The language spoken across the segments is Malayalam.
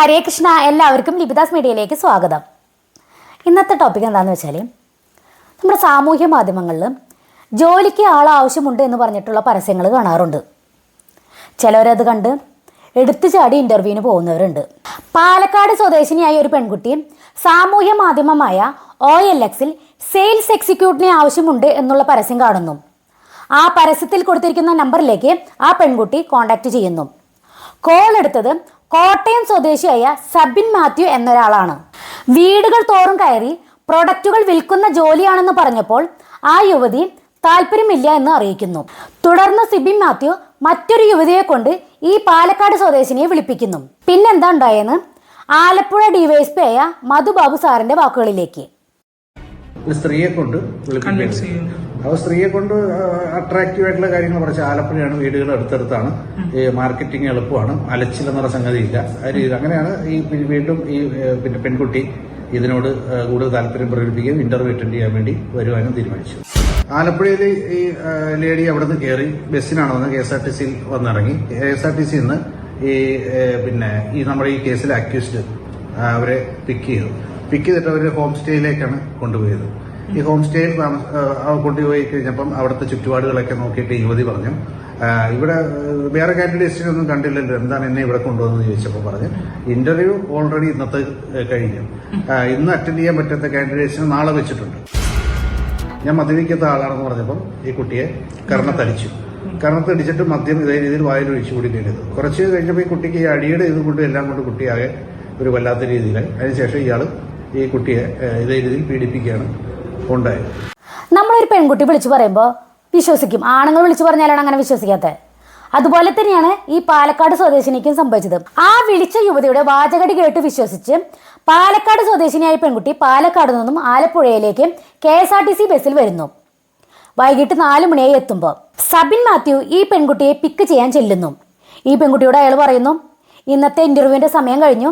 ഹരേ കൃഷ്ണ എല്ലാവർക്കും ലിപിദാസ് മീഡിയയിലേക്ക് സ്വാഗതം. ഇന്നത്തെ ടോപ്പിക് എന്താണെന്ന് വെച്ചാൽ നമ്മുടെ സാമൂഹ്യ മാധ്യമങ്ങളിൽ ജോലിക്ക് ആൾ ആവശ്യമുണ്ട് എന്ന് പറഞ്ഞിട്ടുള്ള പരസ്യങ്ങൾ കാണാറുണ്ട്. ചിലവരത് കണ്ട് എടുത്തു ചാടി ഇന്റർവ്യൂവിന് പോകുന്നവരുണ്ട്. പാലക്കാട് സ്വദേശിനിയായ ഒരു പെൺകുട്ടി സാമൂഹ്യ മാധ്യമമായ ഒ എൽ എക്സിൽ സെയിൽസ് എക്സിക്യൂട്ടീവിന് ആവശ്യമുണ്ട് എന്നുള്ള പരസ്യം കാണുന്നു. ആ പരസ്യത്തിൽ കൊടുത്തിരിക്കുന്ന നമ്പറിലേക്ക് ആ പെൺകുട്ടി കോൺടാക്ട് ചെയ്യുന്നു. കോൾ എടുത്തത് കോട്ടയം സ്വദേശിയായ സബിൻ മാത്യു എന്നൊരാളാണ്. വീടുകൾ തോറും കയറി പ്രൊഡക്റ്റുകൾ വിൽക്കുന്ന ജോലിയാണെന്ന് പറഞ്ഞപ്പോൾ ആ യുവതി താല്പര്യമില്ല എന്ന് അറിയിക്കുന്നു. തുടർന്ന് സിബിൻ മാത്യു മറ്റൊരു യുവതിയെ കൊണ്ട് ഈ പാലക്കാട് സ്വദേശിനിയെ വിളിപ്പിക്കുന്നു. പിന്നെന്താ ഉണ്ടായെന്ന് ആലപ്പുഴ ഡിവൈഎസ്പി ആയ മധുബാബു സാറിന്റെ വാക്കുകളിലേക്ക്. സ്ത്രീയെ കൊണ്ട് അപ്പോൾ സ്ത്രീയെ കൊണ്ട് അട്രാക്റ്റീവ് ആയിട്ടുള്ള കാര്യങ്ങൾ കുറച്ച് ആലപ്പുഴയാണ് വീടുകൾ അടുത്തടുത്താണ്. ഈ മാർക്കറ്റിംഗ് എളുപ്പമാണ്. അലച്ചില്ലെന്നുള്ള സംഗതിയില്ല. അങ്ങനെയാണ് ഈ വീണ്ടും ഈ പിന്നെ പെൺകുട്ടി ഇതിനോട് കൂടുതൽ താല്പര്യം പ്രകടിപ്പിക്കുകയും ഇന്റർവ്യൂ അറ്റൻഡ് ചെയ്യാൻ വേണ്ടി വരുവാനും തീരുമാനിച്ചു. ആലപ്പുഴയിൽ ഈ ലേഡി അവിടെ നിന്ന് കയറി ബസ്സിനാണ് വന്ന് കെ എസ് ആർ ടി സിയിൽ വന്നിറങ്ങി. കെ എസ് ആർ ടി സിയിൽ നിന്ന് ഈ പിന്നെ ഈ നമ്മുടെ ഈ കേസിലെ അക്യൂസ്ഡ് അവരെ പിക്ക് ചെയ്തു. പിക്ക് ചെയ്തിട്ട് അവർ ഹോം സ്റ്റേയിലേക്കാണ് കൊണ്ടുപോയത്. ഈ ഹോം സ്റ്റേയിൽ കൊണ്ടുപോയി കഴിഞ്ഞപ്പം അവിടുത്തെ ചുറ്റുപാടുകളൊക്കെ നോക്കിയിട്ട് യുവതി പറഞ്ഞു. ഇവിടെ വേറെ കാൻഡിഡേറ്റ്സിനെ ഒന്നും കണ്ടില്ലല്ലോ. എന്താണ് എന്നെ ഇവിടെ കൊണ്ടുവന്നത് ചോദിച്ചപ്പോൾ പറഞ്ഞു ഇന്റർവ്യൂ ഓൾറെഡി ഇന്നത്തെ കഴിഞ്ഞു. ഇന്ന് അറ്റൻഡ് ചെയ്യാൻ പറ്റാത്ത കാൻഡിഡേറ്റ്സിന് നാളെ വെച്ചിട്ടുണ്ട്. ഞാൻ മദ്യപിക്കാത്ത ആളാണെന്ന് പറഞ്ഞപ്പം ഈ കുട്ടിയെ കർണത്തടിച്ചു. കർണത്തടിച്ചിട്ട് മദ്യം ഇതേ രീതിയിൽ വായിലൊഴിച്ചു കൂടി നേടിയത് കുറച്ച് കഴിഞ്ഞപ്പോൾ ഈ കുട്ടിക്ക് ഈ അടിയുടെ ഇത് കൊണ്ട് എല്ലാം കൊണ്ട് കുട്ടിയാകെ ഒരു വല്ലാത്ത രീതിയിലായി. അതിനുശേഷം ഇയാൾ ഈ കുട്ടിയെ ഇതേ രീതിയിൽ പീഡിപ്പിക്കുകയാണ്. ഉണ്ടായത്. നമ്മളൊരു പെൺകുട്ടി വിളിച്ചു പറയുമ്പോൾ വിശ്വസിക്കും. ആണുങ്ങൾ വിളിച്ചു പറഞ്ഞാലാണ് അങ്ങനെ വിശ്വസിക്കാത്തത് അതുപോലെ തന്നെയാണ് ഈ പാലക്കാട് സ്വദേശിനിക്കും സംഭവിച്ചത്. ആ വിളിച്ച യുവതിയുടെ വാചകടി കേട്ട് വിശ്വസിച്ച് പാലക്കാട് സ്വദേശിനിയായ പെൺകുട്ടി പാലക്കാട് നിന്നും ആലപ്പുഴയിലേക്ക് K S R T C ബസ്സിൽ വരുന്നു. വൈകിട്ട് നാല് മണിയായി എത്തുമ്പോൾ സബിൻ മാത്യു ഈ പെൺകുട്ടിയെ പിക്ക് ചെയ്യാൻ ചെല്ലുന്നു. ഈ പെൺകുട്ടിയോട് അയാൾ പറയുന്നു ഇന്നത്തെ ഇന്റർവ്യൂവിന്റെ സമയം കഴിഞ്ഞു.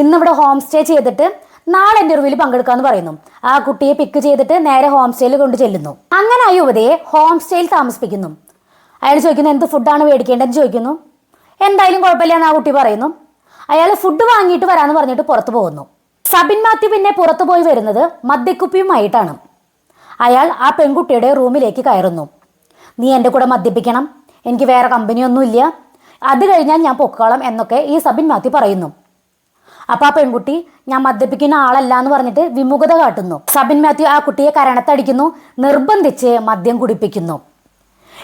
ഇന്നിവിടെ ഹോം സ്റ്റേ ചെയ്തിട്ട് നാളെ ഇന്റർവ്യൂവിൽ പങ്കെടുക്കാന്ന് പറയുന്നു. ആ കുട്ടിയെ പിക്ക് ചെയ്തിട്ട് നേരെ ഹോം സ്റ്റേയിൽ കൊണ്ട് ചെല്ലുന്നു. അങ്ങനെ ആ യുവതിയെ ഹോം സ്റ്റേയിൽ താമസിപ്പിക്കുന്നു. അയാൾ ചോദിക്കുന്നു എന്ത് ഫുഡാണ് മേടിക്കേണ്ടതെന്ന്? ചോദിക്കുന്നു. എന്തായാലും കുഴപ്പമില്ല എന്ന് ആ കുട്ടി പറയുന്നു. അയാൾ ഫുഡ് വാങ്ങിയിട്ട് വരാന്ന് പറഞ്ഞിട്ട് പുറത്തു പോകുന്നു. സബിൻ മാത്യു പിന്നെ പുറത്തു പോയി വരുന്നത് മദ്യക്കുപ്പിയുമായിട്ടാണ്. അയാൾ ആ പെൺകുട്ടിയുടെ റൂമിലേക്ക് കയറുന്നു. നീ എന്റെ കൂടെ മദ്യപ്പിക്കണം എനിക്ക് വേറെ കമ്പനിയൊന്നുമില്ല അത് കഴിഞ്ഞാൽ ഞാൻ പൊക്കോളാം എന്നൊക്കെ ഈ സബിൻ മാത്യു പറയുന്നു. അപ്പൊ ആ പെൺകുട്ടി ഞാൻ മദ്യപിക്കുന്ന ആളല്ല എന്ന് പറഞ്ഞിട്ട് വിമുഖത കാട്ടുന്നു. സബിൻ മാത്യു ആ കുട്ടിയെ കരണത്തടിക്കുന്നു നിർബന്ധിച്ച് മദ്യം കുടിപ്പിക്കുന്നു.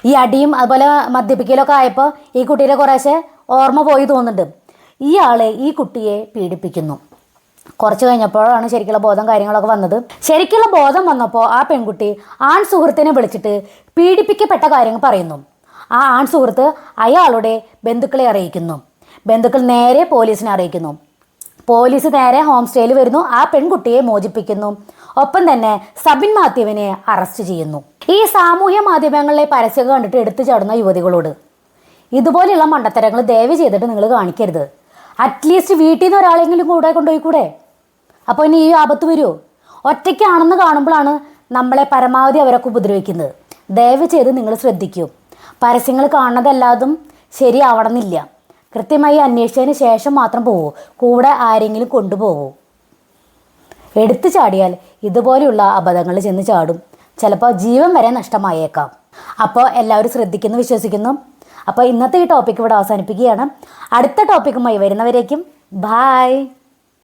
ഈ അടിയും അതുപോലെ മദ്യപിക്കലൊക്കെ ആയപ്പോൾ ഈ കുട്ടിയുടെ കുറേശ്ശെ ഓർമ്മ പോയി തോന്നുന്നുണ്ട്. ആളെ ഈ കുട്ടിയെ പീഡിപ്പിക്കുന്നു. കുറച്ച് കഴിഞ്ഞപ്പോഴാണ് ശരിക്കുള്ള ബോധം കാര്യങ്ങളൊക്കെ വന്നത്. ശരിക്കുള്ള ബോധം വന്നപ്പോൾ ആ പെൺകുട്ടി ആൺ സുഹൃത്തിനെ വിളിച്ചിട്ട് പീഡിപ്പിക്കപ്പെട്ട കാര്യങ്ങൾ പറയുന്നു. ആ ആൺ സുഹൃത്ത് അയാളുടെ ബന്ധുക്കളെ അറിയിക്കുന്നു. ബന്ധുക്കൾ നേരെ പോലീസിനെ അറിയിക്കുന്നു. പോലീസ് നേരെ ഹോം സ്റ്റേയിൽ വരുന്നു. ആ പെൺകുട്ടിയെ മോചിപ്പിക്കുന്നു. ഒപ്പം തന്നെ സബിൻ മാത്യുവിനെ അറസ്റ്റ് ചെയ്യുന്നു. ഈ സാമൂഹ്യ മാധ്യമങ്ങളിലെ പരസ്യം കണ്ടിട്ട് എടുത്തു ചാടുന്ന യുവതികളോട് ഇതുപോലെയുള്ള മണ്ടത്തരങ്ങൾ ദയവ് ചെയ്തിട്ട് നിങ്ങൾ കാണിക്കരുത്. അറ്റ്ലീസ്റ്റ് വീട്ടിൽ നിന്ന് ഒരാളെങ്കിലും കൂടെ കൊണ്ടുപോയി കൂടെ അപ്പോൾ ഇനി ഈ ആപത്ത് വരുമോ ഒറ്റയ്ക്കാണെന്ന് കാണുമ്പോഴാണ് നമ്മളെ പരമാവധി അവരൊക്കെ ഉപദ്രവിക്കുന്നത്. ദയവ് ചെയ്ത് നിങ്ങൾ ശ്രദ്ധിക്കൂ. പരസ്യങ്ങൾ കാണുന്നതല്ലാതും ശരിയാവണമെന്നില്ല. കൃത്യമായി അന്വേഷിച്ചതിന് ശേഷം മാത്രം പോകൂ കൂടെ ആരെങ്കിലും കൊണ്ടുപോകൂ എടുത്തു ചാടിയാൽ ഇതുപോലെയുള്ള അബദ്ധങ്ങളിൽ ചെന്ന് ചാടും. ചിലപ്പോൾ ജീവൻ വരെ നഷ്ടമായേക്കാം. അപ്പോൾ എല്ലാവരും ശ്രദ്ധിക്കുന്നു വിശ്വസിക്കുന്നു. അപ്പോൾ ഇന്നത്തെ ഈ ടോപ്പിക്ക് ഇവിടെ അവസാനിപ്പിക്കുകയാണ്. അടുത്ത ടോപ്പിക്കുമായി വരുന്നവരേക്കും ബായ്